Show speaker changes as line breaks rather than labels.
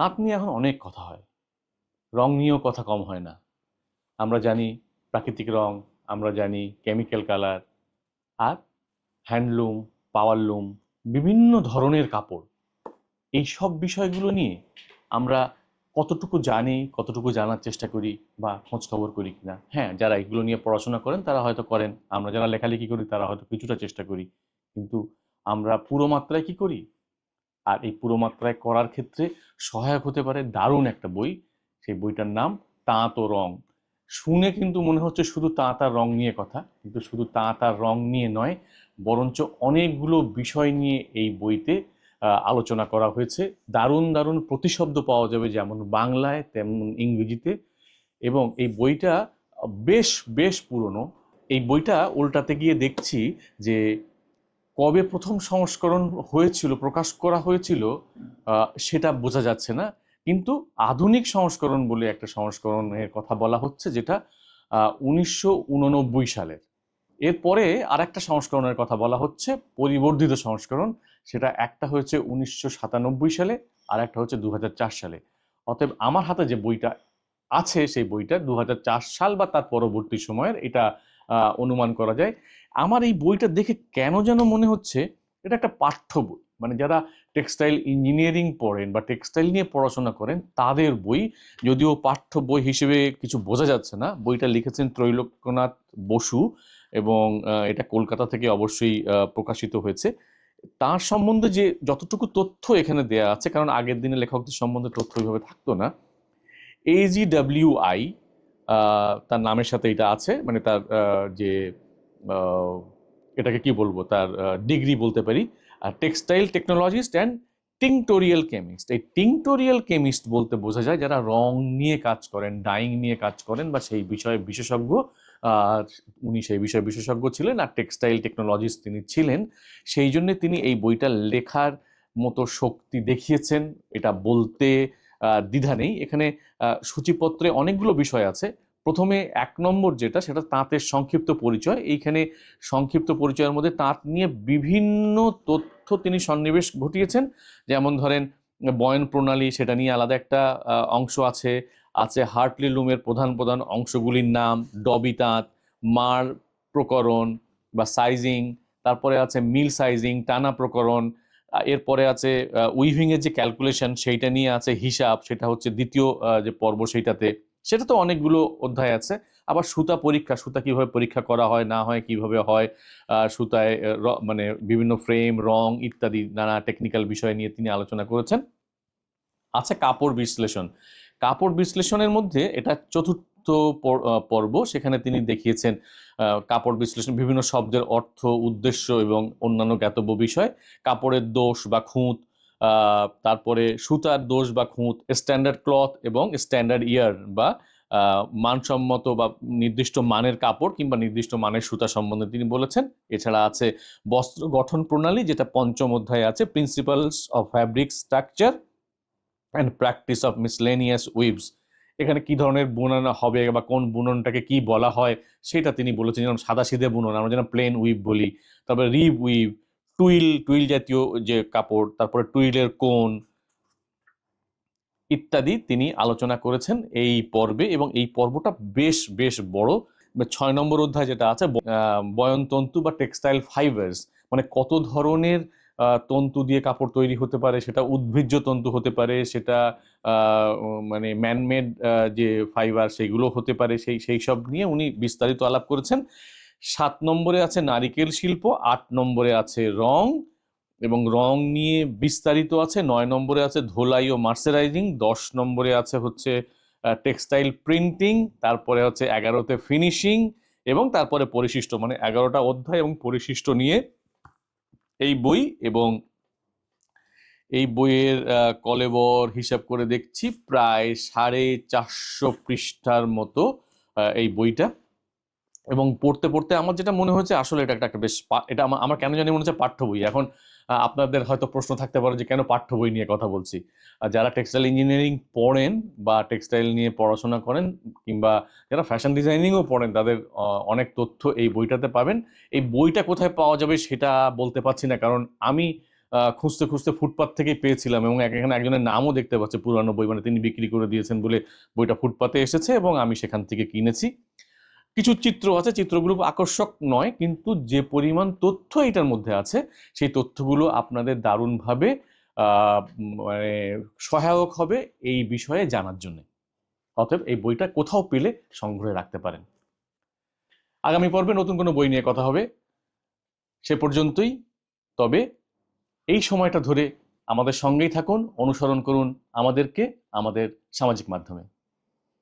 তাঁত নিয়ে এখন অনেক কথা হয়। রং নিয়েও কথা কম হয় না। আমরা জানি প্রাকৃতিক রং, আমরা জানি কেমিক্যাল কালার আর হ্যান্ডলুম পাওয়ারলুম বিভিন্ন ধরনের কাপড়। এই সব বিষয়গুলো নিয়ে আমরা কতটুকু জানি, কতটুকু জানার চেষ্টা করি বা খোঁজ খবর করি কিনা। হ্যাঁ যারা এগুলো নিয়ে পড়াশোনা করেন, তারা হয়তো করেন। আমরা যারা লেখালেখি করি, তারা হয়তো কিছুটা চেষ্টা করি। কিন্তু আমরা পুরো মাত্রায় কি করি? আর এই পুরো মাত্রায় করার ক্ষেত্রে সহায়ক হতে পারে দারুণ একটা বই। সেই বইটার নাম তাঁত ও রং। শুনে কিন্তু মনে হচ্ছে শুধু তাঁত আর রং নিয়ে কথা, কিন্তু শুধু তাঁত আর রং নিয়ে নয়, বরঞ্চ অনেকগুলো বিষয় নিয়ে এই বইতে আলোচনা করা হয়েছে। দারুণ দারুণ প্রতিশব্দ পাওয়া যাবে যেমন বাংলায়, তেমন ইংরেজিতে। এবং এই বইটা বেশ বেশ পুরনো। এই বইটা উল্টাতে গিয়ে দেখছি যে কবে প্রথম সংস্করণ হয়েছিল, প্রকাশ করা হয়েছিল সেটা বোঝা যাচ্ছে না। কিন্তু আধুনিক সংস্করণ বলে একটা সংস্করণের কথা বলা হচ্ছে, যেটা উনিশশো উননব্বই সালের। এরপরে আর একটা সংস্করণের কথা বলা হচ্ছে, পরিবর্ধিত সংস্করণ। সেটা একটা হয়েছে উনিশশো সাতানব্বই সালে আর একটা হচ্ছে দু হাজার চার সালে। অতএব আমার হাতে যে বইটা আছে, সেই বইটা দু হাজার চার সাল বা তার পরবর্তী সময়ের, এটা অনুমান করা যায়। আমার এই বইটা দেখে কেন যেন মনে হচ্ছে এটা একটা পাঠ্য বই। মানে যারা টেক্সটাইল ইঞ্জিনিয়ারিং পড়েন বা টেক্সটাইল নিয়ে পড়াশোনা করেন, তাদের বই যদিও পাঠ্য বই হিসেবে কিছু বোঝা যাচ্ছে না, বইটা লিখেছেন ত্রৈলোক্যনাথ বসু এবং এটা কলকাতা থেকে অবশ্যই প্রকাশিত হয়েছে। তার সম্বন্ধে যে যতটুকু তথ্য এখানে দেয়া আছে, কারণ আগের দিনে লেখকদের সম্বন্ধে তথ্য ওইভাবে থাকতো না এজিডাব্লিউআই তার নামের সাথে এটা আছে মানে তার যে এটাকে কি বলব, তার ডিগ্রি বলতে পারি। আর textile technologist and tinctorial chemist. এই টিংটোরিয়াল কেমিস্ট বলতে বোঝা যায় যারা রং নিয়ে কাজ করেন, ডাইং নিয়ে কাজ করেন বা সেই বিষয়ে বিশেষজ্ঞ, আর উনি সেই বিষয়ে বিশেষজ্ঞ ছিলেন আর টেক্সটাইল টেকনোলজিস্ট তিনি ছিলেন। সেই জন্যে তিনি এই বইটা লেখার মতো শক্তি দেখিয়েছেন, এটা বলতে দ্বিধা নেই। এখানে সূচিপত্রে অনেকগুলো বিষয় আছে। প্রথমে এক নম্বর যেটা, সেটা তাঁতের সংক্ষিপ্ত পরিচয়। এইখানে সংক্ষিপ্ত পরিচয়ের মধ্যে তাঁত নিয়ে বিভিন্ন তথ্য তিনি সন্নিবেশ ঘটিয়েছেন। যেমন ধরেন, বয়ন প্রণালী, সেটা নিয়ে আলাদা একটা অংশ আছে। আছে হার্টলি লুমের প্রধান প্রধান অংশগুলির নাম, ডবি তাঁত, মার প্রকরণ বা সাইজিং তারপরে আছে মিল সাইজিং টানা প্রকরণ এরপরে আছে উইভিং এর যে ক্যালকুলেশন সেইটা নিয়ে আছে হিসাব, সেটা হচ্ছে দ্বিতীয় যে পর্ব সেইটাতে, সেটা তো অনেকগুলো অধ্যায় আছে। আবার সুতা পরীক্ষা, সুতা কীভাবে পরীক্ষা করা হয়, না হয় কীভাবে হয় সুতায় মানে বিভিন্ন ফ্রেম রং ইত্যাদি, নানা টেকনিক্যাল বিষয় নিয়ে তিনি আলোচনা করেছেন। আছে কাপড় বিশ্লেষণ। কাপড় বিশ্লেষণের মধ্যে এটা চতুর্থ পর্ব, সেখানে তিনি দেখিয়েছেন কাপড় বিশ্লেষণ, বিভিন্ন শব্দের অর্থ, উদ্দেশ্য এবং অন্যান্য জ্ঞাতব্য বিষয়, কাপড়ের দোষ বা খুঁত তারপরে সুতার দোষ বা খুঁত স্ট্যান্ডার্ড ক্লথ এবং স্ট্যান্ডার্ড ইয়ার বা মানসম্মত বা নির্দিষ্ট মানের কাপড় কিংবা নির্দিষ্ট মানের সুতা সম্বন্ধে তিনি বলেছেন। এছাড়া আছে বস্ত্র গঠন প্রণালী, যেটা পঞ্চম অধ্যায়ে আছে principles of fabric structure and practice of miscellaneous weaves এখানে কি ধরনের বুনন হবে বা কোন বুননটাকে কি বলা হয়, সেটা তিনি বলেছেন। যেমন সাদা সিধে বুনন, আমরা যেন প্লেন উইভ বলি। তারপরে রিব উইভ টুইল টুইল জাতীয় যে কাপড়, তারপরে টুইলের কোন ইত্যাদি তিনি আলোচনা করেছেন এই পর্বে। এবং এই পর্বটা বেশ বেশ বড়। ছয় নম্বর অধ্যায় যেটা আছে বয়নতন্তু বা টেক্সটাইল ফাইবার্স মানে কত ধরনের তন্তু দিয়ে কাপড় তৈরি হতে পারে, সেটা উদ্ভিজ্জ তন্তু হতে পারে, সেটা মানে ম্যানমেড যে ফাইবার সেগুলো হতে পারে, সেই সেই সব নিয়ে উনি বিস্তারিত আলাপ করেছেন। সাত নম্বরে আছে নারিকেল শিল্প, আট নম্বরে আছে রং, এবং রং নিয়ে বিস্তারিত আছে। নয় নম্বরে আছে ধোলাই ও মার্সারাইজিং, দশ নম্বরে আছে হচ্ছে টেক্সটাইল প্রিন্টিং, তারপরে হচ্ছে এগারোতে ফিনিশিং, এবং তারপরে পরিশিষ্ট মানে এগারোটা অধ্যায় এবং পরিশিষ্ট নিয়ে এই বই এবং এই বইয়ের কলেবর হিসাব করে দেখছি প্রায় সাড়ে চারশো পৃষ্ঠার মতো এই বইটা। এবং পড়তে পড়তে আমার যেটা মনে হয়েছে আসলে এটা একটা বেশ এটা আমার কেন জানি মনে হচ্ছে পাঠ্য বই। এখন আপনাদের হয়তো প্রশ্ন থাকতে পারে যে কেন পাঠ্য বই নিয়ে কথা বলছি। আর যারা টেক্সটাইল ইঞ্জিনিয়ারিং পড়েন বা টেক্সটাইল নিয়ে পড়াশোনা করেন কিংবা যারা ফ্যাশন ডিজাইনিংও পড়েন, তাদের অনেক তথ্য এই বইটাতে পাবেন। এই বইটা কোথায় পাওয়া যাবে সেটা বলতে পারছি না, কারণ আমি খুঁজতে খুঁজতে ফুটপাথ থেকেই পেয়েছিলাম এবং এক- এখানে একজনের নামও দেখতে পাচ্ছি, পুরানো বই মানে তিনি বিক্রি করে দিয়েছেন বলে বইটা ফুটপাতে এসেছে এবং আমি সেখান থেকে কিনেছি। কিছু চিত্র আছে, চিত্রগুলো আকর্ষক নয়, কিন্তু যে পরিমাণ তথ্য এটার মধ্যে আছে, সেই তথ্যগুলো আপনাদের দারুণভাবে মানে সহায়ক হবে এই বিষয়ে জানার জন্য। অতএব এই বইটা কোথাও পেলে সংগ্রহে রাখতে পারেন। আগামী পর্বে নতুন কোনো বই নিয়ে কথা হবে। সে পর্যন্তই। তবে এই সময়টা ধরে আমাদের সঙ্গেই থাকুন, অনুসরণ করুন আমাদেরকে, আমাদের সামাজিক মাধ্যমে।